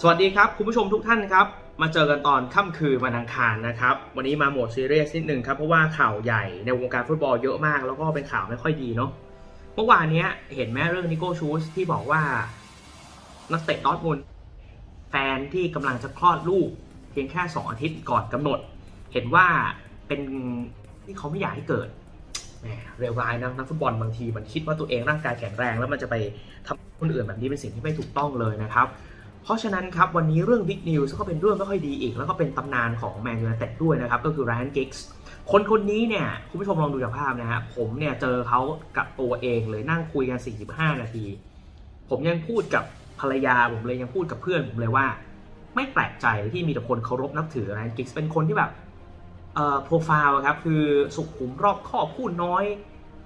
สวัสดีครับ คุณผู้ชมทุกท่านครับมาเจอกันตอนค่ำคืนวันอังคารนะครับ วันนี้มาโหมดซีเรียสนิดหนึ่งครับ เพราะว่าข่าวใหญ่ในวงการฟุตบอลเยอะมาก แล้วก็เป็นข่าวไม่ค่อยดีเนาะเมื่อวานนี้เห็นไหมเรื่องนิโก้ชูสที่บอกว่า นักเตะดอทมุนแฟนที่กำลังจะคลอดลูก เพียงแค่ 2 อาทิตย์ก่อนกำหนด เห็นว่าเป็นที่เขาไม่อยากให้เกิดแหมเร็วร้ายนะนักฟุตบอลบางทีมันคิดว่าตัวเองร่างกายแข็งแรง แล้วมันจะไปทำคนอื่นแบบนี้เป็นสิ่งที่ไม่ถูกต้องเลยนะครับ เพราะฉะนั้นครับวันนี้เรื่องบิ๊กนิวส์ก็เป็นเรื่องไม่ค่อยดีอีก แล้วก็เป็นตำนานของแมนยูไนเต็ดด้วยนะครับ ก็คือไรอันกิกส์คนคนนี้เนี่ยคุณผู้ชมลองดูจากภาพนะฮะผมเนี่ยเจอเขากับตัวเองเลยนั่งคุยกัน 45 นาที ผมยังพูดกับภรรยาผมเลยยังพูดกับเพื่อนผมเลยว่า ไม่แปลกใจที่มีแต่คนเคารพนับถือไรอันกิกส์เป็นคนที่แบบเอ่อโปรไฟล์ครับคือสุขุมรอบคอบพูดน้อย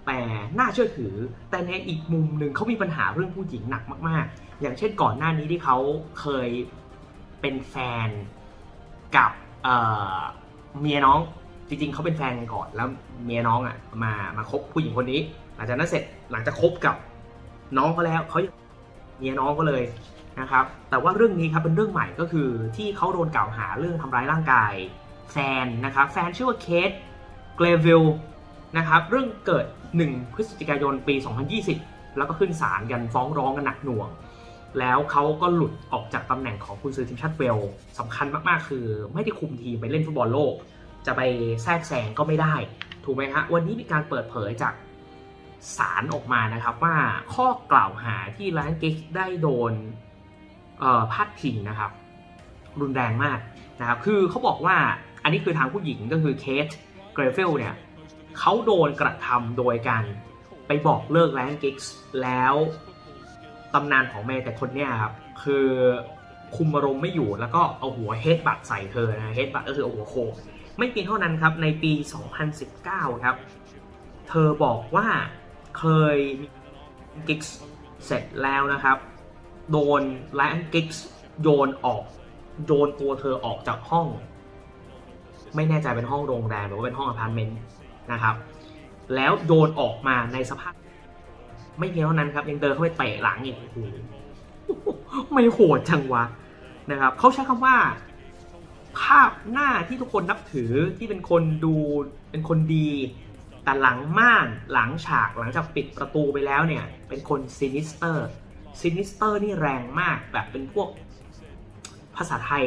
แต่น่าเชื่อถือ แต่ในอีกมุมหนึ่งเขามีปัญหาเรื่องผู้หญิงหนักมาก ๆ อย่างเช่นก่อนหน้านี้ที่เขาเคยเป็นแฟนกับเเมียน้องจริงๆเขาเป็นแฟนกันก่อนแล้วเมียน้องอะมามาคบผู้หญิงคนนี้ หลังจากนั้นเสร็จหลังจากคบกับน้องเขาแล้วเขาเมียน้องก็เลยนะครับ แต่ว่าเรื่องนี้ครับเป็นเรื่องใหม่ก็คือที่เขาโดนกล่าวหาเรื่องทำร้ายร่างกายแฟนนะครับ แฟนชื่อว่าเคทเกรวิลนะครับ เรื่องเกิด 1 พฤศจิกายนปี 2020 แล้วก็ขึ้นศาลกันฟ้องร้องกันหนักหน่วง แล้วเขาก็หลุดออกจากตำแหน่งของคุณซื้อทีมชาติเวลสำคัญมากๆ คือ ไม่ได้คุมทีมไปเล่นฟุตบอลโลก จะไปแทรกแซงก็ไม่ได้ ถูกไหมฮะ วันนี้มีการเปิดเผยจากศาลออกมานะครับว่าข้อกล่าวหาที่ร้านเก็กได้โดนพาดพิงนะครับ รุนแรงมากนะครับ คือเขาบอกว่าอันนี้คือทางผู้หญิงก็คือเคทเกรเฟลเนี่ย เขาโดนกระทำโดยการไปบอกเลิกแลนกิกส์แล้วตำนานของแม่แต่คนเนี้ยครับ คือคุมอารมณ์ไม่อยู่แล้วก็เอาหัวเฮดบัตใส่เธอนะเฮดบัตก็คือเอาหัวโขไม่เพียงเท่านั้นครับในปี 2019 ครับ เธอบอกว่าเคยกิกส์เสร็จแล้วนะครับ โดนแลนกิกส์โยนออกโยนตัวเธอออกจากห้อง ไม่แน่ใจเป็นห้องโรงแรมหรือว่าเป็นห้องอพาร์ตเมนต์ นะครับ แล้วโยนออกมาในสภาพ ไม่เพียงเท่านั้นครับ ยังเดินเข้าไปเตะหลังอีกโอ้โหไม่โหดจังวะนะครับเขาใช้คำว่า ภาพหน้าที่ทุกคนนับถือที่เป็นคนดูเป็นคนดี แต่หลังม่านหลังฉากหลังจากปิดประตูไปแล้วเนี่ย เป็นคนซินิสเตอร์ซินิสเตอร์นี่แรงมากแบบเป็นพวกภาษาไทย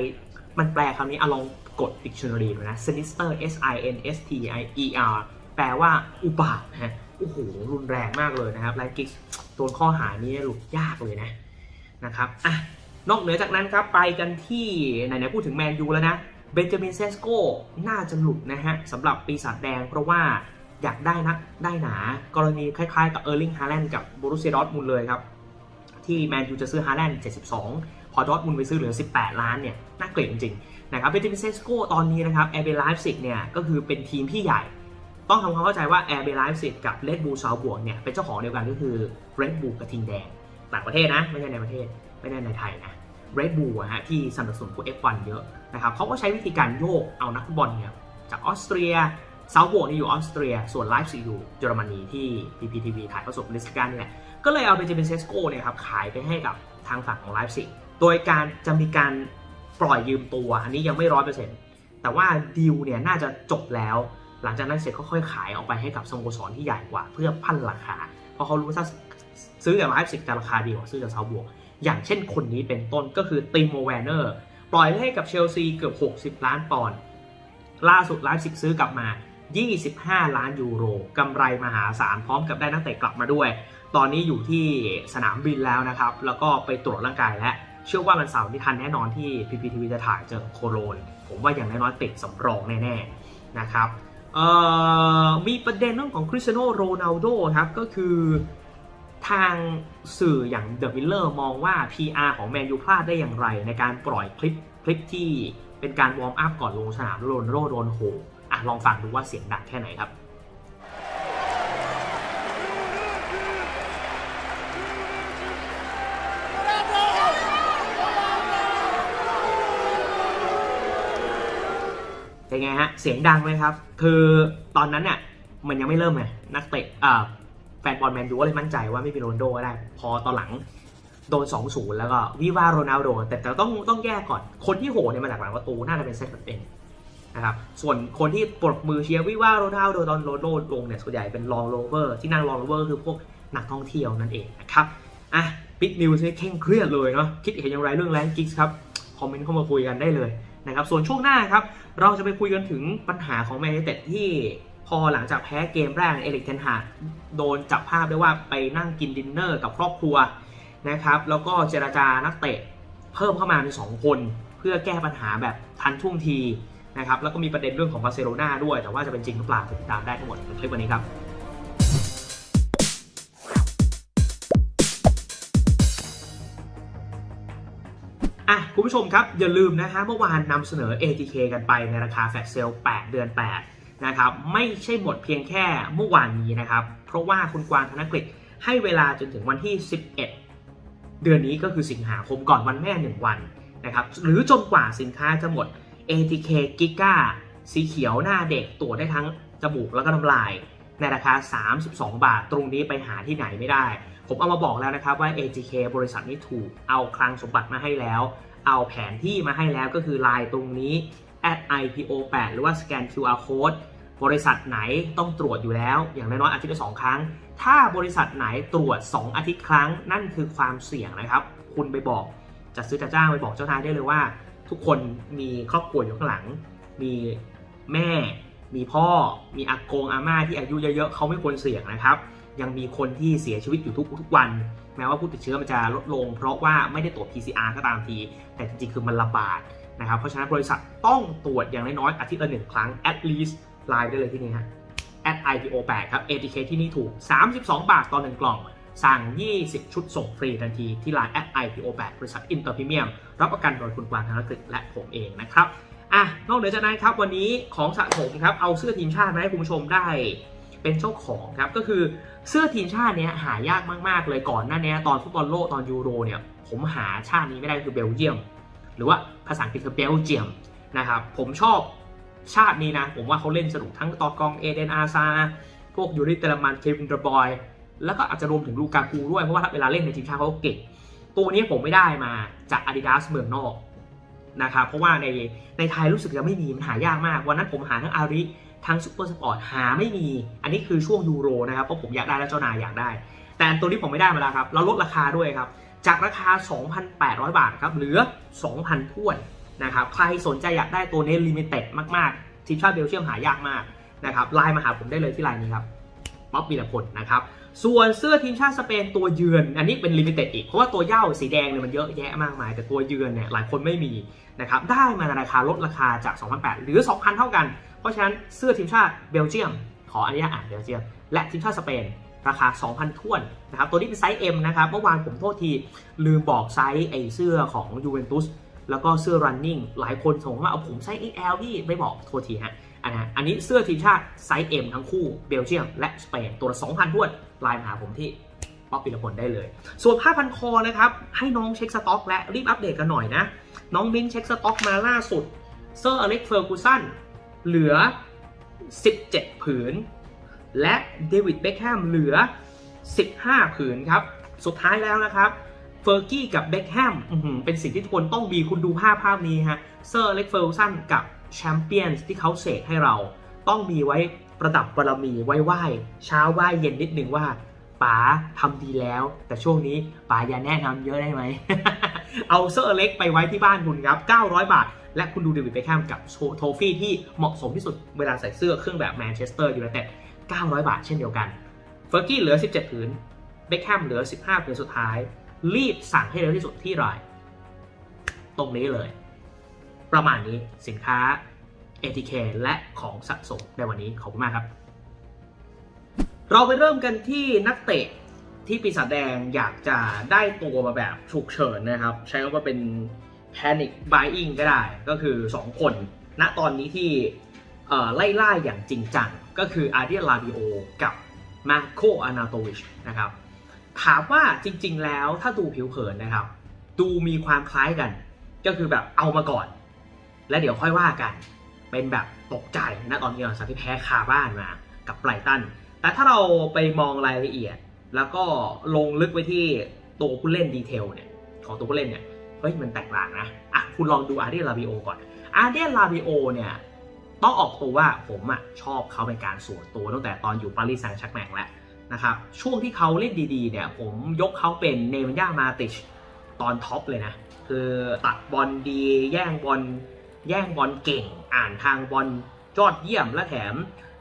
มันแปลคำนี้อะลอง กด dictionary นะ sinister s i n s t i e r แปลว่าอุบาทนะฮะโอ้โหรุนแรงมากเลยนะครับไลกิกโดนข้อหานี้หลุดยากเลยนะนะครับอะนอกเหนือจากนั้นครับ ไปกันที่ไหนๆพูดถึงแมนยูแล้วนะเบนจามินเซสโก้น่าจะหลุดนะฮะสำหรับปีศาจแดงเพราะว่าอยากได้นักได้หนากรณีคล้ายๆ กับเออร์ลิงฮาแลนด์กับบูรุเซียดอร์ทมุนเลยครับ ที่แมนยูจะซื้อฮาแลนด์72 พอดอร์ทมุนไปซื้อเหลือ 18 ล้านเนี่ย น่าเกลียดจริง นะครับเบนจามินเซสโกตอนนี้นะครับแอร์เบลไลฟ์ซิกเนี่ยก็คือเป็นทีมที่ใหญ่ ต้องทำความเข้าใจว่าแอร์เบลไลฟ์ซิกกับเลดบูซาวบวกเนี่ยเป็นเจ้าของเดียวกันก็คือเรดบูกระทิงแดงต่างประเทศนะไม่ใช่ในประเทศไม่ได้ในไทยนะเรดบูอะฮะที่สนับสนุนพวก F1 เยอะนะครับเขาก็ใช้วิธีการโยกเอานักฟุตบอลเนี่ยจากออสเตรียซาวบวกนี่อยู่ออสเตรีย ส่วนไลฟ์ซิกอยู่เยอรมนีที่ PPTV ถ่ายทอดสดลิสการนี่แหละก็เลยเอาเบนจามินเซสโกเนี่ยครับขายไปให้กับทางฝั่งของไลฟ์ซิกโดยการจะมีการ ปล่อยยืมตัว อันนี้ยังไม่ร้อยเปอร์เซ็นต์แต่ว่าดีลเนี่ยน่าจะจบแล้ว หลังจากนั้นเสร็จก็ค่อยขายออกไปให้กับสโมสรที่ใหญ่กว่า เพื่อพันราคา เพราะเขารู้ว่าถ้าซื้อจากไลฟ์ซิกจะราคาดีกว่าซื้อจากซาวบวก อย่างเช่นคนนี้เป็นต้นก็คือติโมแวนเนอร์ปล่อยให้กับเชลซีเกือบ 60 ล้านปอนด์ล่าสุดไลฟ์ซิกซื้อกลับมา 25 ล้านยูโรกำไรมหาศาลพร้อมกับได้นักเตะกลับมาด้วย ตอนนี้อยู่ที่สนามบินแล้วนะครับ แล้วก็ไปตรวจร่างกายแล้ว เชื่อว่าวันเสาร์นี้ทันแน่นอนที่ PPTV จะถ่ายเจอโคโลน ผมว่าอย่างน้อยๆติดสำรองแน่ๆนะครับมีประเด็นเรื่องของคริสเตียโนโรนัลโดครับก็คือทางสื่ออย่างเดอะมิลเลอร์มองว่า PR ของแมนยูพลาดได้อย่างไร ในการปล่อยคลิปคลิปที่เป็นการวอร์มอัพก่อนลงสนามโรนลโดโดนโหอะลองฟังดูว่าเสียงดังแค่ไหนครับ เป็นไงฮะ เสียงดังไหมครับ คือตอนนั้นเนี่ยมันยังไม่เริ่มไงนักเตะแฟนบอลแมนยูก็เลยมั่นใจว่าไม่เป็นโรนลโดก็ได้ พอตอนหลังโดน 2-0 แล้วก็วิวาโรนัลโด แต่แต่ต้องต้องแยกก่อน คนที่โหเนี่ยมาจากหลังประตูน่าจะเป็นเซตเป็นนะครับ ส่วนคนที่ปรบมือเชียร์วิวาโรนัลโดตอนโรนลโดลงเนี่ยส่วนใหญ่เป็นลองโรเวอร์ที่นั่งลองโรเวอร์คือพวกนักท่องเที่ยวนั่นเองนะครับ อะบิ๊กนิวส์นี่เคร่งเครียดเลยเนาะคิดเห็นอย่างไรเรื่องแรงกิ๊กส์ครับ คอมเมนต์เข้ามาคุยกันได้เลยนะครับ ส่วนช่วงหน้าครับ เราจะไปคุยกันถึงปัญหาของแมนยูเต็ดที่พอหลังจากแพ้เกมแรกเอริกเทนฮาโดนจับภาพได้ว่าไปนั่งกินดินเนอร์กับครอบครัวนะครับ แล้วก็เจราจานักเตะเพิ่มเข้ามาเป็นสองคน เพื่อแก้ปัญหาแบบทันท่วงทีนะครับ แล้วก็มีประเด็นเรื่องของบาร์เซโลนาด้วย แต่ว่าจะเป็นจริงหรือเปล่าติดตามได้ทั้งหมดในคลิปวันนี้ครับ อะคุณผู้ชมครับ อย่าลืมนะฮะเมื่อวานนำเสนอ ATK กันไปในราคาแฟลชเซล8เดือน 8 นะครับ ไม่ใช่หมดเพียงแค่เมื่อวานนี้นะครับ เพราะว่าคุณกวางธนกฤษให้เวลาจนถึงวันที่ 11 เดือนนี้ก็คือสิงหาคมก่อนวันแม่ 1 วันนะครับ หรือจนกว่าสินค้าจะหมด ATK Giga สีเขียวหน้าเด็กตรวจได้ทั้งจมูกแล้วก็น้ำลาย ในราคา 32 บาท ตรงนี้ไปหาที่ไหนไม่ได้ ผมเอามาบอกแล้วนะครับว่า ATK บริษัทนี้ถูกเอาคลังสมบัติมาให้แล้ว เอาแผนที่มาให้แล้วก็คือไลน์ตรงนี้ at IPO 8 หรือว่าสแกน QR code บริษัทไหนต้องตรวจอยู่แล้ว อย่างน้อยๆอาทิตย์ละสองครั้ง ถ้าบริษัทไหนตรวจ 2 อาทิตย์ครั้ง นั่นคือความเสี่ยงนะครับ คุณไปบอกจะซื้อจะจ้างไปบอกเจ้านายได้เลยว่า ทุกคนมีครอบครัวอยู่ข้างหลัง มีแม่ มีพ่อมีอากงอาม่าที่อายุเยอะๆเขาไม่ควรเสี่ยงนะครับ ยังมีคนที่เสียชีวิตอยู่ทุกทุกวัน แม้ว่าผู้ติดเชื้อมันจะลดลง เพราะว่าไม่ได้ตรวจ PCR ก็ตามที แต่จริงๆคือมันระบาดนะครับ เพราะฉะนั้นบริษัทต้องตรวจอย่างน้อยๆอาทิตย์ละหนึ่งครั้ง at least ไลน์ได้เลยที่นี่ฮะ at IPO 8ครับ ATK ที่นี่ถูก 32 บาทต่อหนึ่งกล่อง สั่ง 20 ชุดส่งฟรีทันทีที่ไลน์ at IPO 8บริษัทอินเตอร์พรีเมียมรับประกันโดยคุณกวางธนกฤษและผมเองนะครับ อะนอกเหนือจากนั้นครับวันนี้ของสะสมครับเอาเสื้อทีมชาติมาให้คุณผู้ชมได้เป็นเจ้าของครับก็คือเสื้อทีมชาติเนี้ยหายากมากๆ เลยก่อนหน้านี้ตอนฟุตบอลโลกตอนยูโรเนี่ยผมหาชาตินี้ไม่ได้คือเบลเยียม หรือว่าภาษาอังกฤษคือเบลเจียมนะครับผมชอบชาตินี้นะ ผมว่าเขาเล่นสนุกทั้งตอกองเอเดนอาซา พวกยูริเตลมันเควินเดอร์บอย แล้วก็อาจจะรวมถึงลูกากูด้วย เพราะว่าเวลาเล่นในทีมชาติเขาเก่งตัวนี้ผมไม่ได้มาจาก Adidas เมืองนอก นะครับเพราะว่าในในไทยรู้สึกจะไม่มีมันหายากมาก วันนั้นผมหาทั้งอาริทั้งซูเปอร์สปอร์ตหาไม่มี อันนี้คือช่วงยูโรนะครับเพราะผมอยากได้แล้วเจ้านายอยากได้ แต่ตัวนี้ผมไม่ได้มาแล้วครับเราลดราคาด้วยครับจากราคา 2,800 บาทครับเหลือ 2,000ท้วนนะครับใครสนใจอยากได้ตัวนี้ลิมิเต็ดมากๆทีมชาติเบลเยียมหายากมากนะครับไลน์มาหาผมได้เลยที่ไลน์นี้ครับ ป๊อปวีรพลนะครับ ส่วนเสื้อทีมชาติสเปนตัวเยือน อันนี้เป็นลิมิเต็ดอีก เพราะว่าตัวเย้าสีแดงเนี่ยมันเยอะแยะมากมาย แต่ตัวเยือนเนี่ยหลายคนไม่มีนะครับ ได้มาในราคาลดราคาจาก 2,800 หรือ 2,000 เท่ากัน เพราะฉะนั้นเสื้อทีมชาติเบลเยียม ขออนุญาตอ่านเบลเยียม และทีมชาติสเปนราคา 2,000ท้วนนะครับ ตัวนี้เป็นไซส์ M นะครับ เมื่อวานผมโทษที ลืมบอกไซส์ไอเสื้อของยูเวนตุส แล้วก็เสื้อ running หลายคนส่งมาเอาผมไซส์ XL พี่ไม่บอกโทษทีฮะ อันนะอันนี้เสื้อทีมชาติไซส์ M ทั้งคู่เบลเยียมและสเปนตัวละ2,000ท้วนไลน์มาหาผมที่ป๊อปปิลพลได้เลย ส่วนผ้าพันคอนะครับ ให้น้องเช็คสต็อก และรีบอัปเดตกันหน่อยนะ น้องมิ้นเช็คสต็อกมาล่าสุด เซอร์อเล็กเฟอร์กูสันเหลือ 17 ผืน และเดวิดเบคแฮมเหลือ 15 ผืนครับ สุดท้ายแล้วนะครับเฟอร์กี้กับเบคแฮมเป็นสิ่งที่ทุกคนต้องมีคุณดูภาพภาพนี้ฮะเซอร์อเล็กเฟอร์กูสันกับ แชมเปี้ยนที่เขาเสกให้เรา ต้องมีไว้ประดับบารมีไว้ไหว้เช้าไหว้เย็นนิดนึงว่าป๋าทำดีแล้ว แต่ช่วงนี้ป๋าอย่าแนะนำเยอะได้ไหม เอาเซอร์เล็กไปไว้ที่บ้านคุณครับ 900 บาท และคุณดูเดวิดเบคแฮมกับโทฟี่ที่เหมาะสมที่สุดเวลาใส่เสื้อเครื่องแบบแมนเชสเตอร์ยูไนเต็ด900 บาทเช่นเดียวกันเฟอร์กี้เหลือ 17 ผืนเบคแฮมเหลือ 15ผืนสุดท้าย รีบสั่งให้เร็วที่สุดที่ราย ตรงนี้เลย ประมาณนี้สินค้า ATK และของสะสมในวันนี้ขอบคุณมากครับ เราไปเริ่มกันที่นักเตะที่ปีศาจแดงอยากจะได้ตัวมาแบบฉุกเฉินนะครับ ใช้คำว่าเป็น panic buying ก็ได้ก็คือ 2 คน ณตอนนี้ที่ไล่ล่าอย่างจริงจัง ก็คืออาร์เดียลาบิโอกับมาโคอานาโตวิชนะครับถามว่าจริง ๆ แล้วถ้าดูผิวเผินนะครับ ดูมีความคล้ายกัน ก็คือแบบเอามาก่อน และเดี๋ยวค่อยว่ากัน เป็นแบบตกใจนะตอนนี้หลังจากที่แพ้คาบ้านมากับไบรตัน แต่ถ้าเราไปมองรายละเอียด แล้วก็ลงลึกไปที่ตัวผู้เล่นดีเทลเนี่ยของตัวผู้เล่นเนี่ยเฮ้ยมันแตกต่างนะอะคุณลองดูอาร์เดียลาบิโอก่อนอาร์เดียลาบิโอเนี่ยต้องออกตัวว่าผมอะชอบเขาเป็นการส่วนตัวตั้งแต่ตอนอยู่ปารีสแซงต์แชร์กแมงแล้วนะครับช่วงที่เขาเล่นดีๆเนี่ยผมยกเขาเป็นเนมันย่ามาติชตอนท็อปเลยนะ คือตัดบอลดีแย่งบอล แย่งบอลเก่ง อ่านทางบอลยอดเยี่ยมและแถม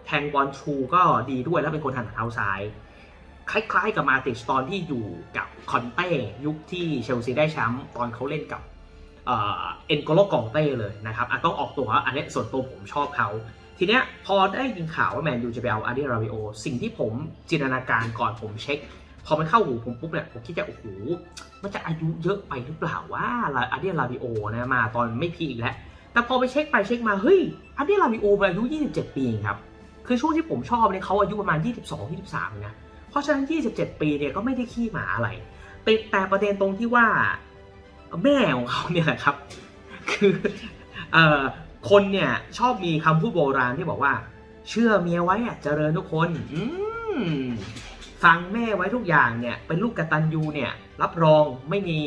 แทงบอลชูก็ดีด้วยแล้วเป็นคนทันเท้าซ้าย คล้ายๆกับมาติชตอนที่อยู่กับคอนเต้ยุคที่เชลซีได้แชมป์ตอนเขาเล่นกับเอ็นโกโลกองเต้เลยนะครับต้องออกตัวอันนี้ส่วนตัวผมชอบเขาทีเนี้ยพอได้ยินข่าวว่าแมนยูจะไปเอาอาร์ดียราบิโอสิ่งที่ผมจินตนาการก่อนผมเช็ค พอมันเข้าหูผมปุ๊บเนี่ยผมคิดจะโอ้โหมันจะอายุเยอะไปหรือเปล่าว่าอาร์ดียราบิโอนะมาตอนไม่พีอีกแล้ว แต่พอไปเช็คไปเช็คมาเฮ้ยอาร์เดียราบิโอมอายุ 27 ปีครับ คือช่วงที่ผมชอบเนี่ยเขาอายุประมาณ 22 23 นะ เพราะฉะนั้น 27 ปีเนี่ยก็ไม่ได้ขี้หมาอะไรแต่แต่ประเด็นตรงที่ว่าแม่ของเขาเนี่ยแหละครับ คือเอ่อคนเนี่ยชอบมีคำพูดโบราณที่บอกว่า เชื่อเมียไว้อะเจริญทุกคนอืฟังแม่ไว้ทุกอย่างเนี่ย เป็นลูกกระตัญญูเนี่ย รับรองไม่มี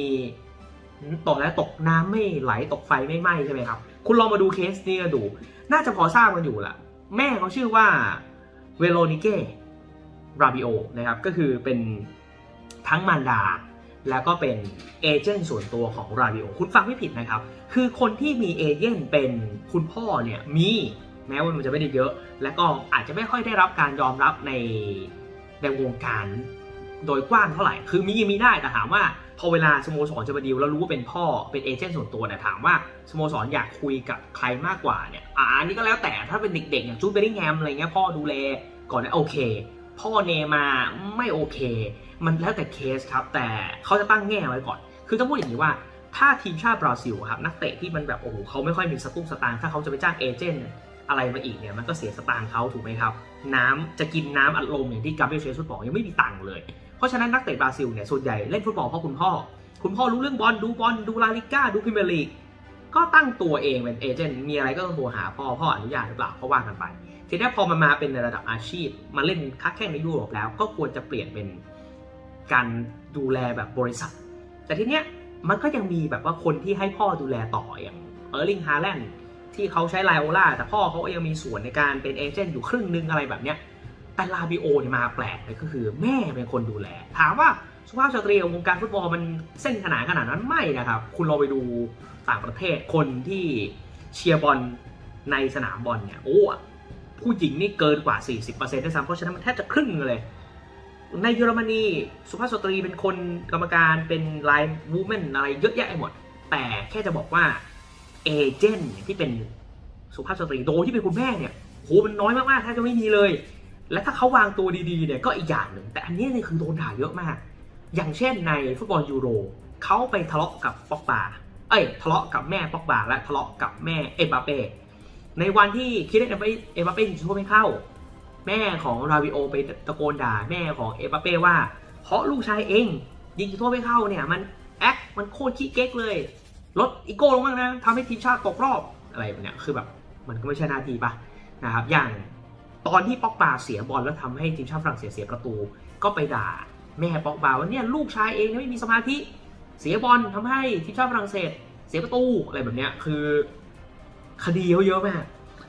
ตกแล้วตกน้ำไม่ไหลตกไฟไม่ไหม้ใช่ไหมครับ คุณลองมาดูเคสนี้กันดู น่าจะพอทราบกันอยู่ละแม่เขาชื่อว่าเวโรนิเก้ราบิโอนะครับ ก็คือเป็นทั้งมารดา แล้วก็เป็นเอเจนต์ส่วนตัวของราบิโอ คุณฟังไม่ผิดนะครับ คือคนที่มีเอเจนต์เป็นคุณพ่อเนี่ยมีแม้ว่ามันจะไม่ได้เยอะ และก็อาจจะไม่ค่อยได้รับการยอมรับในในวงการโดยกว้างเท่าไหร่ คือมีมีได้แต่ถามว่า พอเวลาสโมสรจะมาดีลแล้วรู้ว่าเป็นพ่อเป็นเอเจนต์ส่วนตัวเนี่ยถามว่าสโมสรอยากคุยกับใครมากกว่าเนี่ยอ่าอันนี้ก็แล้วแต่ถ้าเป็นเด็กๆอย่างจูดเบริงแฮมอะไรเงี้ยพ่อดูแลก่อนนะโอเค พ่อเนมาไม่โอเค มันแล้วแต่เคสครับแต่เขาจะตั้งแง่ไว้ก่อน คือต้องพูดอย่างนี้ว่าถ้าทีมชาติบราซิลครับนักเตะที่มันแบบโอ้โหเขาไม่ค่อยมีสตุ้งสตางค์ถ้าเขาจะไปจ้างเอเจนต์ อะไรมาอีกเนี่ยมันก็เสียสตางค์เขาถูกไหมครับ น้ำจะกินน้ำอัดลมอย่างที่กาเบรียลเชสุบอกยังไม่มีตังค์เลย เพราะฉะนั้นนักเตะบราซิลเนี่ยส่วนใหญ่เล่นฟุตบอลเพราะคุณพ่อ คุณพ่อรู้เรื่องบอลดูบอลดูลาลิก้าดูพรีเมียร์ลีกก็ตั้งตัวเองเป็นเอเจนต์มีอะไรก็ต้องโทรหาพ่อพ่ออนุญาตหรือเปล่าก็ว่ากันไป ทีนี้พอมันมาเป็นในระดับอาชีพ มาเล่นค้าแข่งในยุโรปแล้ว ก็ควรจะเปลี่ยนเป็นการดูแลแบบบริษัท แต่ทีเนี้ยมันก็ยังมีแบบว่าคนที่ให้พ่อดูแลต่ออย่างเออร์ลิงฮาแลนด์ ที่เขาใช้ไลโอล่าแต่พ่อเขาก็ยังมีส่วนในการเป็นเอเจนต์อยู่ครึ่งนึงอะไรแบบเนี้ยแต่ลาบิโอเนี่ยมาแปลกเลยก็คือแม่เป็นคนดูแล ถามว่าสุภาพสตรีของวงการฟุตบอลมันเส้นขนาดขนาดนั้นไม่นะครับ คุณลองไปดูต่างประเทศคนที่เชียร์บอลในสนามบอลเนี่ยโอ้ผู้หญิงนี่เกินกว่า 40%ด้วยซ้ำเพราะฉะนั้นมันแทบจะครึ่งเลย ในเยอรมนีสุภาพสตรีเป็นคนกรรมการเป็นไลน์วูแมนอะไรเยอะแยะไปหมด แต่แค่จะบอกว่า เอเจนต์ที่เป็นสุภาพสตรีโดยที่เป็นคุณแม่เนี่ยโหมันน้อยมากๆแทบจะไม่มีเลย และถ้าเขาวางตัวดีๆเนี่ยก็อีกอย่างหนึ่งแต่อันนี้นี่คือโดนด่าเยอะมาก อย่างเช่นในฟุตบอลยูโรเขาไปทะเลาะกับปอกบาเอ้ยทะเลาะกับแม่ปอกบาและทะเลาะกับแม่เอ็มบาเป้ในวันที่คิดเลนเอ็มบาเป้ยิงโทษไม่เข้า แม่ของราวิโอไปตะโกนด่าแม่ของเอ็มบาเป้ว่าเพราะลูกชายเองยิงจุดโทษไม่เข้าเนี่ยมันแอคมันโคตรขี้เก๊กเลย ลดอีโก้ลงมากนะทำให้ทีมชาติตกรอบอะไรแบบเนี้ยคือแบบมันก็ไม่ใช่หน้าที่ปะนะครับอย่างตอนที่ป็อกบาเสียบอลแล้วทำให้ทีมชาติฝรั่งเศสเสียประตู ก็ไปด่าแม่ป็อกบาว่าเนี่ยลูกชายเองไม่มีสมาธิเสียบอลทำให้ทีมชาติฝรั่งเศสเสียประตูอะไรแบบเนี้ยคือคดีเขาเยอะมาก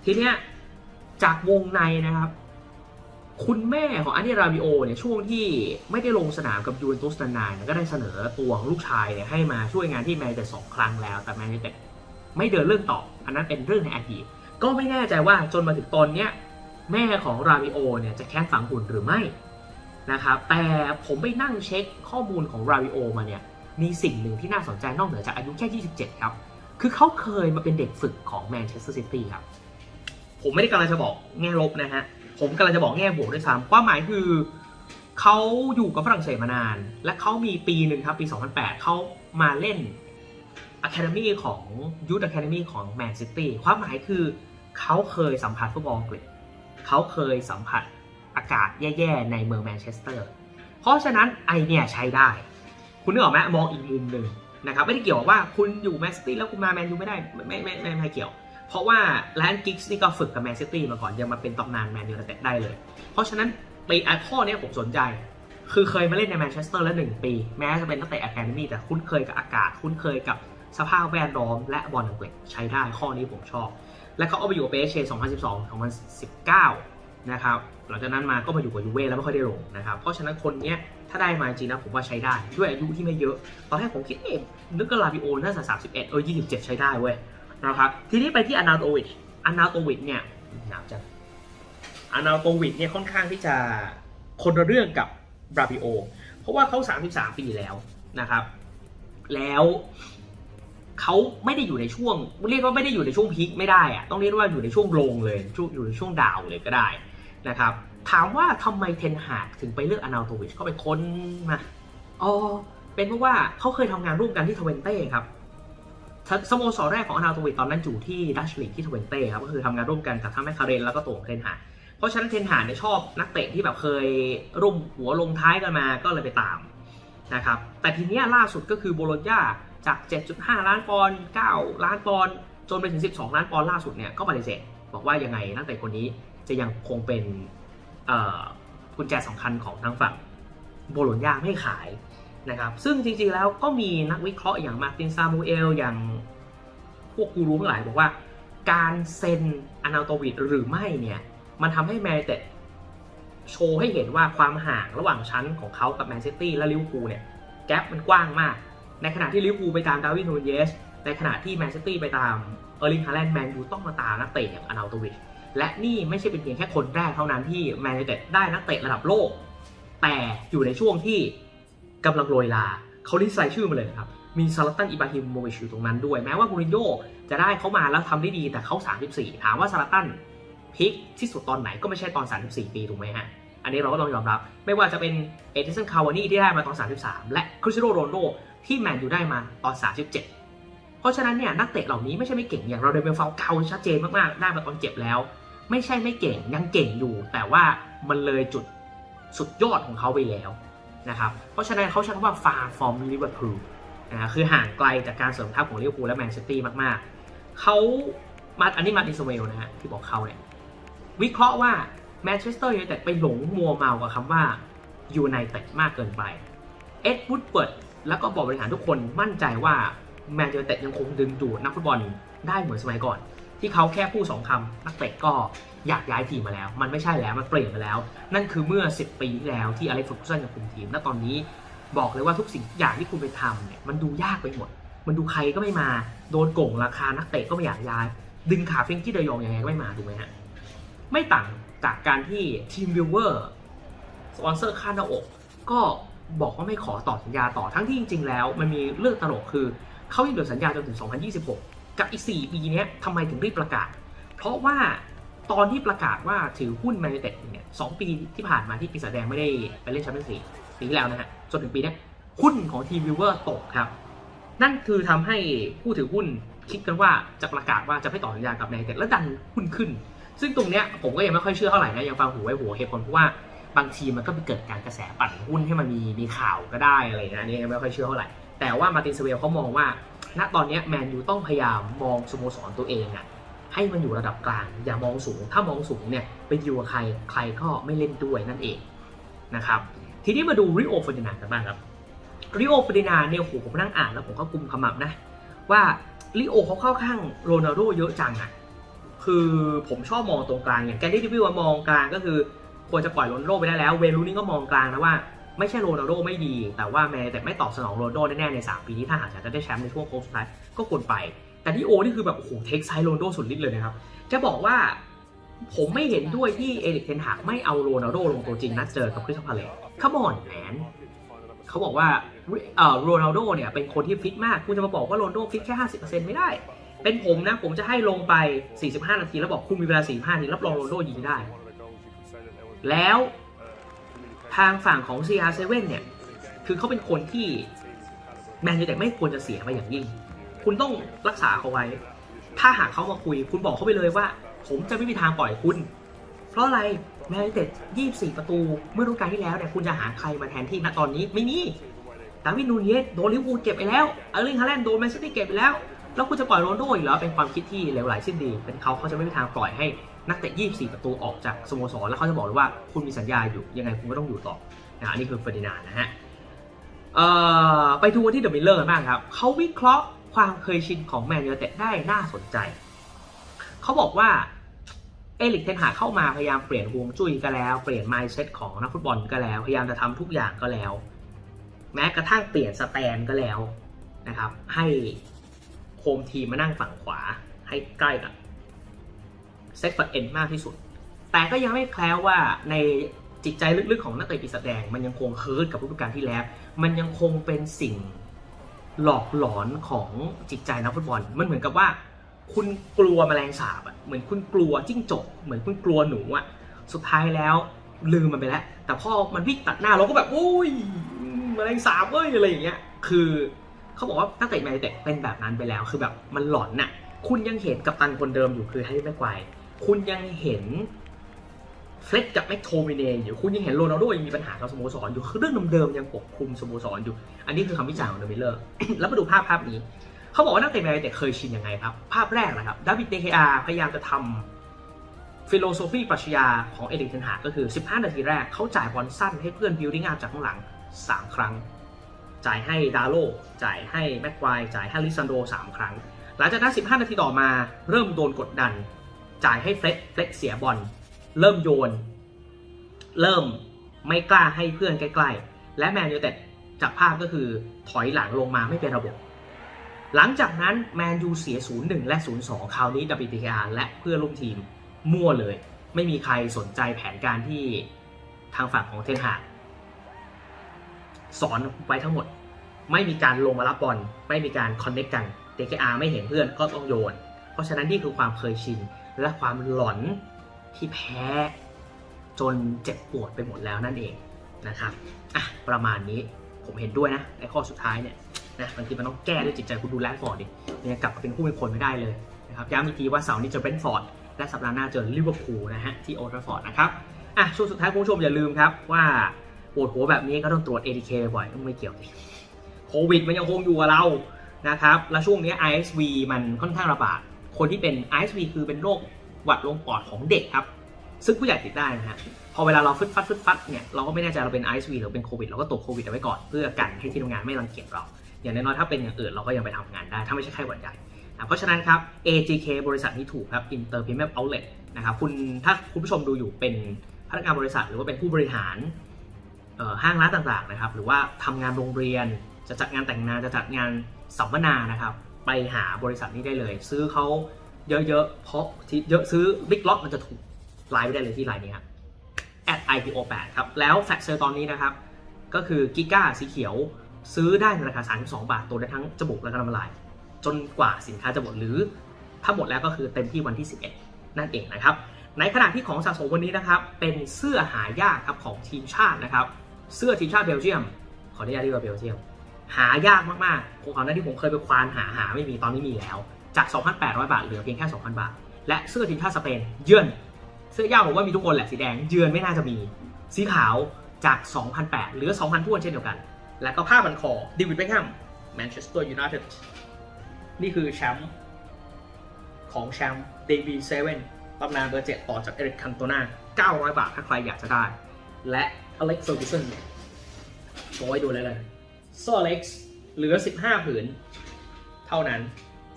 ทีเนี้ยจากวงในนะครับ คุณแม่ของอันเดราบิโอเนี่ยช่วงที่ไม่ได้ลงสนามกับยูเวนตุสนานๆก็ได้เสนอตัวของลูกชายเนี่ยให้มาช่วยงานที่แมนยูแต่สองครั้งแล้ว แต่แมนยูแต่ไม่เดินเรื่องต่อ อันนั้นเป็นเรื่องในอดีตก็ไม่แน่ใจว่าจนมาถึงตอนเนี้ยแม่ของราบิโอเนี่ยจะแค้นฝังหุ่นหรือไม่นะครับแต่ผมไปนั่งเช็คข้อมูลของราบิโอมาเนี่ยมีสิ่งหนึ่งที่น่าสนใจนอกเหนือจากอายุแค่ 27 ครับ คือเขาเคยมาเป็นเด็กฝึกของแมนเชสเตอร์ซิตี้ครับ ผมไม่ได้กำลังจะบอกแง่ลบนะฮะ ผมกำลังจะบอกแง่บวกด้วยซ้ำความหมายคือเขาอยู่กับฝรั่งเศสมานาน และเขามีปีหนึ่งครับปี 2008 เขามาเล่น Academy ของ Youth Academy ของแมนซิตี้ความหมายคือเขาเคยสัมผัสฟุตบอลอังกฤษเขาเคยสัมผัสอากาศแย่ๆ ในเมืองแมนเชสเตอร์ เพราะฉะนั้นไอเนี่ยใช้ได้ คุณนึกออกไหมมองอีกมุมหนึ่งนะครับไม่ได้เกี่ยวว่าคุณอยู่แมนซิตี้แล้วคุณมาแมนยูไม่ได้ไม่ไม่ไม่ไม่เกี่ยว เพราะว่าแลนกิกส์นี่ก็ฝึกกับแมนซิตี้มาก่อนยังมาเป็นตำนานแมนยูไนเต็ดได้เลย เพราะฉะนั้นไปไอข้อนี้ผมสนใจ คือเคยมาเล่นในแมนเชสเตอร์แล้วหนึ่งปี แม้จะเป็นนักเตะอะคาเดมี่แต่คุ้นเคยกับอากาศ คุ้นเคยกับสภาพแวดล้อมและบอลอังกฤษใช้ได้ข้อนี้ผมชอบ และเขาเอาไปอยู่กับเปเช2012 2019 นะครับหลังจากนั้นมาก็มาอยู่กับยูเว่แล้วไม่ค่อยได้ลงนะครับเพราะฉะนั้นคนเนี้ยถ้าได้มาจริงนะผมว่าใช้ได้ด้วยอายุที่ไม่เยอะ ตอนแรกผมคิดเอ๊ะนึกว่าลาบิโอน่าจะ31เออ27ใช้ได้เว้ย นะครับทีนี้ไปที่อนาโตวิชอนาโตวิชเนี่ยหนาวจังอนาโตวิชเนี่ยค่อนข้างที่จะคนละเรื่องกับบราบิโอ เพราะว่าเขา 33 ปีแล้วนะครับ แล้วเขาไม่ได้อยู่ในช่วง เรียกว่าไม่ได้อยู่ในช่วงพีคไม่ได้อะต้องเรียกว่าอยู่ในช่วงลงเลยช่วงอยู่ในช่วงดาวเลยก็ได้นะครับ ถามว่าทำไมเทนหากถึงไปเลือกอนาโตวิชเข้าไปค้นมาอ๋อเป็นเพราะว่าเขาเคยทำงานร่วมกันที่ทเวนเต้ครับ สโมสรแรกของอนาโตวิชตอนนั้นอยู่ที่ดัชลีกที่ทเวนเต้ครับก็คือทำงานร่วมกันกับทั้งแมคคาเรนแล้วก็ตัวของเทนหาเพราะฉะนั้นเทนหาเนี่ยชอบนักเตะที่แบบเคยร่วมหัวลงท้ายกันมาก็เลยไปตามนะครับแต่ทีนี้ล่าสุดก็คือโบโลญญาจาก 7.5 ล้านปอนด์9ล้านปอนด์จนไปถึง 12 ล้านปอนด์ล่าสุดเนี่ยก็ปฏิเสธบอกว่ายังไงนักเตะคนนี้จะยังคงเป็นกุญแจสำคัญของทางฝั่งโบโลญญาไม่ขาย นะครับซึ่งจริงๆแล้วก็มีนักวิเคราะห์อย่างมาร์ตินซามูเอลอย่างพวกกูรู้ทั้งหลายบอกว่า การเซ็นอนาโตวิดหรือไม่เนี่ย มันทำให้แมนเต็ดโชว์ให้เห็นว่าความห่างระหว่างชั้นของเขากับแมนซิตี้และลิเวอร์พูลเนี่ย แกลบมันกว้างมาก ในขณะที่ลิเวอร์พูลไปตามดาวินนูนเยส ในขณะที่แมนซิตี้ไปตามเออร์ลิงฮาแลนด์แมนยูต้องมาตามนักเตะอย่างอนาโตวิชและนี่ไม่ใช่เป็นเพียงแค่คนแรกเท่านั้นที่แมนเต็ดได้นักเตะระดับโลก แต่อยู่ในช่วงที่ กำลังโรยลาเขาลิสต์รายชื่อมาเลยครับ มีซาลตันอิบราฮิมโมวิชอยู่ตรงนั้นด้วย แม้ว่ามูรินโญ่จะได้เขามาแล้วทำได้ดีแต่เขา 34 ถามว่าซาลตันพีคที่สุดตอนไหนก็ไม่ใช่ตอน 34 ปีถูกไหมฮะ อันนี้เราก็ต้องยอมรับ ไม่ว่าจะเป็นเอเดนสันคาวานี่ที่ได้มาตอน 33 และคริสโตโรนลโดที่แมนอยู่ได้มาตอน 37 เพราะฉะนั้นเนี่ยนักเตะเหล่านี้ไม่ใช่ไม่เก่งอย่างเราเดนเบลฟาเกาชัดเจนมากๆได้มาตอนเจ็บแล้ว ไม่ใช่ไม่เก่งยังเก่งอยู่ แต่ว่ามันเลยจุดสุดยอดของเขาไปแล้ว นะครับ เพราะฉะนั้นเขาใช้คำว่า far from Liverpool นะคือห่างไกลจากการเสริมทัพของลิเวอร์พูลและแมนซิตี้มากๆ เขามาอันนี้มาติสเวลนะฮะที่บอกเขาเนี่ยวิเคราะห์ว่าแมนเชสเตอร์ยูไนเต็ดไปหลงมัวเมากับคำว่ายูไนเต็ดมากเกินไป เอ็ดวูดเปิดแล้วก็บอกบริหารทุกคนมั่นใจว่าแมนยูไนเต็ดยังคงดึงดูดนักฟุตบอลได้เหมือนสมัยก่อน ที่เขาแค่พูดสองคำนักเตะก็ อยากย้ายทีมมาแล้ว มันไม่ใช่แล้วมันเปลี่ยนไปแล้ว นั่นคือเมื่อ 10 ปีที่แล้วที่อเล็กซ์ฟอร์กูสันยังคุมทีมและตอนนี้บอกเลยว่าทุกสิ่งทุกอย่างที่คุณไปทำเนี่ยมันดูยากไปหมด มันดูใครก็ไม่มาโดนโกงราคานักเตะก็ไม่อยากย้าย ดึงขาเฟรนกี้เดยองยังไงก็ไม่มาถูกไหมฮะไม่ต่างจากการที่ทีมวิวเวอร์สปอนเซอร์ค่าหน้าอกก็บอกว่าไม่ขอต่อสัญญาต่อทั้งที่จริง ๆ แล้ว มันมีเรื่องตลกคือเขายังเหลือสัญญาจนถึง 2026 กับอีก 4 ปีเนี้ยทำไมถึงรีบประกาศ เพราะว่า ตอนที่ประกาศว่าถือหุ้นแมนยูเต็ดเนี่ยสองปีที่ผ่านมาที่ปีศาจแดงไม่ได้ไปเล่นแชมเปี้ยนส์ลีกปีที่แล้วนะฮะจนถึงปีนี้หุ้นของทีมวิวเวอร์ตกครับ นั่นคือทำให้ผู้ถือหุ้นคิดกันว่าจะประกาศว่าจะไม่ต่อสัญญากับแมนยูเต็ดแล้วดันหุ้นขึ้น ซึ่งตรงเนี้ยผมก็ยังไม่ค่อยเชื่อเท่าไหร่นะยังฟังหูไว้หัวเหตุผลเพราะว่าบางทีมันก็ไปเกิดการกระแสปั่นหุ้นให้มันมีมีข่าวก็ได้อะไรนะอันนี้ยังไม่ค่อยเชื่อเท่าไหร่แต่ว่ามาตินสเวลเขามองว่า ณตอนนี้แมนยูต้องพยายามมองสโมสรตัวเองอะ ให้มันอยู่ระดับกลาง อย่ามองสูง ถ้ามองสูงเนี่ยไปดีลกับใครใครก็ไม่เล่นด้วยนั่นเองนะครับทีนี้มาดูริโอเฟอร์ดินานกันบ้างครับริโอเฟอร์ดินานเนี่ยโหผมนั่งอ่านแล้วผมก็กุมขมับนะ ว่าริโอเขาเข้าข้างโรนัลโดเยอะจังอะคือผมชอบมองตรงกลางอย่างแกนดี้ดิวิวมองกลางก็คือควรจะปล่อยโรนัลโดไปได้แล้ว เวลูนี่ก็มองกลางนะว่าไม่ใช่โรนัลโดไม่ดี แต่ว่าแม้แต่ไม่ตอบสนองโรนัลโดแน่ๆใน 3 ปีนี้ถ้าหากจะได้แชมป์ในช่วงโค้งสุดท้ายก็ควรไป แต่ที่โอนี่คือแบบโอ้โหเทคไซโรนโดสุดฤทธิ์เลยนะครับ จะบอกว่าผมไม่เห็นด้วยที่เอริกเทนหากไม่เอาโรนัลโดลงตัวจริงนัดเจอกับคริสตัลพาเลตขมอนแมนเขาบอกว่าเอ่อโรนัลโดเนี่ยเป็นคนที่ฟิตมาก คุณจะมาบอกว่าโรนัลโดฟิตแค่50%ไม่ได้ เป็นผมนะ ผมจะให้ลงไป 45 นาที แล้วบอกคุณมีเวลา45นาทีรับรองโรนัลโดยิงได้ แล้วทางฝั่งของ CR7 เนี่ย คือเขาเป็นคนที่แมนยูแต่ไม่ควรจะเสียไปอย่างยิ่ง คุณต้องรักษาเขาไว้ ถ้าหากเขามาคุย คุณบอกเขาไปเลยว่า ผมจะไม่มีทางปล่อยคุณ เพราะอะไรแมนยูเต็ด24ประตูเมื่อฤดูกาลที่แล้วเนี่ยคุณจะหาใครมาแทนที่ณตอนนี้ไม่มีดาวินนูนเยสโดนลิเวอร์พูลเก็บไปแล้วเออร์ลิงฮาแลนด์โดนแมนซิตี้เก็บไปแล้ว แล้วคุณจะปล่อยโรนโดอีกเหรอเป็นความคิดที่เหลวไหลสิ้นดี เป็นเขาเขาจะไม่มีทางปล่อยให้นักเตะ 24 ประตูออกจากสโมสรแล้วเขาจะบอกเลยว่าคุณมีสัญญาอยู่ยังไงคุณก็ต้องอยู่ต่อนะอันนี้คือเฟอร์ดินานนะฮะไปดูกันที่เดอะมิลเลอร์กันบ้างครับเขาวิเคราะห์ ความเคยชินของแมนยูเต็ดได้น่าสนใจ เขาบอกว่าเอลิกเทนหาเข้ามาพยายามเปลี่ยนฮวงจุ้ยก็แล้ว เปลี่ยนไมซ์เซตของนักฟุตบอลก็แล้ว พยายามจะทำทุกอย่างก็แล้ว แม้กระทั่งเปลี่ยนสแตนก็แล้วนะครับ ให้โฮมทีมมานั่งฝั่งขวาให้ใกล้กับเซตฟัดเอ็นมากที่สุด แต่ก็ยังไม่แคล้วว่าในจิตใจลึกๆของนักเตะปีศาจแดง มันยังคงเคิร์ดกับฤดูกาลที่แล้ว มันยังคงเป็นสิ่ง หลอกหลอนของจิตใจนักฟุตบอล มันเหมือนกับว่า คุณกลัวแมลงสาบอะเหมือนคุณกลัวจิ้งจกเหมือนคุณกลัวหนูอะสุดท้ายแล้วลืมมันไปแล้ว แต่พอมันวิ่งตัดหน้าเราก็แบบโอ้ยแมลงสาบเว้ยอะไรอย่างเงี้ยคือเขาบอกว่านักเตะแมนยูไนเต็ดเป็นแบบนั้นไปแล้ว คือแบบมันหลอนน่ะ คุณยังเห็นกัปตันคนเดิมอยู่คือแฮร์รี่แม็กวายคุณยังเห็น เฟล็ดกับแม็กโทมิเนอยู่คุณยังเห็นโรนัลโดยังมีปัญหากับสโมสรอยู่คือเรื่องเดิมๆยังปกคลุมสโมสรอยู่ อันนี้คือคำวิจารณ์ของเดอะมิลเลอร์ แล้วมาดูภาพภาพนี้ เขาบอกว่านักเตะแมนยูเต็ดเคยชินยังไงครับ ภาพแรกนะครับดาวิดเดเคอาพยายามจะทำฟิโลโซฟีปรัชญาของเอริกเทนหาก็คือ 15 นาทีแรกเขาจ่ายบอลสั้นให้เพื่อนบิวดิ้งอัพจากข้างหลัง 3 ครั้ง จ่ายให้ดาโลจ่ายให้แม็กควายจ่ายให้ลิซันโด3ครั้ง หลังจากนั้น 15 นาทีต่อมาเริ่มโดนกดดัน จ่ายให้เฟล็กเฟล็กเสียบอล เริ่มโยน เริ่มไม่กล้าให้เพื่อนใกล้ๆ และแมนยูไนเต็ดจากภาพก็คือถอยหลังลงมาไม่เป็นระบบ หลังจากนั้นแมนยูเสีย 0-1 และ 0-2 คราวนี้ WTKR และเพื่อนร่วมทีมมั่วเลย ไม่มีใครสนใจแผนการที่ทางฝั่งของเทนหากสอนไว้ทั้งหมด ไม่มีการลงมารับบอลไม่มีการคอนเน c กกัน TKR ไม่เห็นเพื่อนก็ต้องโยน เพราะฉะนั้นนี่คือความเคยชินและความหลอน ที่แพ้จนเจ็บปวดไปหมดแล้วนั่นเองนะครับอะประมาณนี้ผมเห็นด้วยนะในข้อสุดท้ายเนี่ยนะบางทีมันต้องแก้ด้วยจิตใจคุณดูแลฟอร์ดดิมันยังกลับมาเป็นผู้เป็นคนไม่ได้เลยนะครับย้ำอีกทีว่าเสาร์นี้เจอเบรนฟอร์ดและสัปดาห์หน้าเจอลิเวอร์พูลนะฮะที่โอลด์แทรฟฟอร์ดนะครับอะช่วงสุดท้ายคุณผู้ชมอย่าลืมครับว่าปวดหัวแบบนี้ก็ต้องตรวจ ATK บ่อยๆไม่เกี่ยวดิโควิดมันยังคงอยู่กับเรานะครับ และช่วงนี้ ISV มันค่อนข้างระบาด คนที่เป็น ISV คือเป็นโรค หวัดลงปอดของเด็กครับ ซึ่งผู้ใหญ่ติดได้นะฮะพอเวลาเราฟึดฟัดฟึดฟัดเนี่ยเราก็ไม่แน่ใจเราเป็น ISV หรือเป็นโควิดเราก็ตรวจโควิดเอาไว้ก่อนเพื่อกันให้ที่ทำงานไม่รังเกียจเรา อย่างน้อยๆถ้าเป็นอย่างอื่นเราก็ยังไปทำงานได้ ถ้าไม่ใช่ไข้หวัดใหญ่นะเพราะฉะนั้นครับ AGK บริษัทนี้ถูกครับ Inter Premium Outlet นะครับคุณถ้าคุณผู้ชมดูอยู่เป็นพนักงานบริษัทหรือว่าเป็นผู้บริหารห้างร้านต่างๆนะครับหรือว่าทำงานโรงเรียน จะจัดงานแต่งงานจะจัดงานสัมมนานะครับไปหาบริษัทนี้ได้เลย ซื้อเขา เยอะๆเพราะที่เยอะซื้อบิ๊กล็อตมันจะถูกไลน์ไปได้เลยที่ไลน์นี้ครับ at IPO 8ครับ แล้วแฟลชเซลตอนนี้นะครับ ก็คือกิก้าสีเขียวซื้อได้ในราคา 32 บาท ตัวได้ทั้งจะบุกและก็น้ำลาย จนกว่าสินค้าจะหมดหรือ ถ้าหมดแล้วก็คือเต็มที่วันที่ 11 นั่นเองนะครับ ในขณะที่ของสะสมวันนี้นะครับ เป็นเสื้อหายากครับของทีมชาตินะครับ เสื้อทีมชาติเบลเยียม ขออนุญาตเรียกว่าเบลเยียม หายากมากๆผมขอหน้าที่ผมเคยไปควานหาหาไม่มีตอนนี้มีแล้ว จาก 2,800 บาทเหลือเพียงแค่ 2,000 บาท และเสื้อทีมชาติสเปนเยือน เสื้อยาวผมว่ามีทุกคนแหละสีแดงเยือนไม่น่าจะมี สีขาวจาก 2,800เหลือ 2,000ทวนเช่นเดียวกัน และก็ผ้าพันคอดิวิดเบคแฮมแมนเชสเตอร์ยูไนเต็ดนี่คือแชมป์ของแชมป์เดบีเซเว่นตำนานเบอร์เจ็ดต่อจากเอริกคันโตนา900 บาทถ้าใครอยากจะได้ และอเล็กซ์เฟอร์กูสันโชว์ให้ดูเลยเลยโซอเล็กซ์เหลือ 15 ผืน เท่านั้น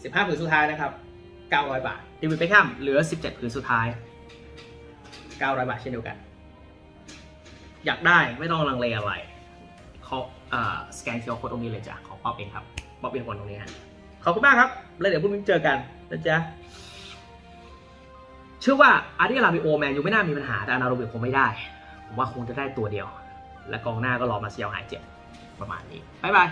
15ผืนสุดท้ายนะครับ 900 บาท เดวิดเบคแฮมเหลือ 17ผืนสุดท้าย 900 บาทเช่นเดียวกัน อยากได้ไม่ต้องลังเลอะไรเขาอ่าสแกน QR code ตรงนี้เลยจ้ะของป๊อปเองครับป๊อปเป็นคนตรงนี้ฮะขอบคุณมากครับ แล้วเดี๋ยวพรุ่งนี้เจอกันนะจ๊ะเชื่อว่าอาร์ดิอาราบิโอแมนยูไม่น่ามีปัญหาแต่อนาโรบิคงไม่ได้ ผมว่าคงจะได้ตัวเดียว และกองหน้าก็รอมาเซียวหายเจ็บประมาณนี้บ๊ายบาย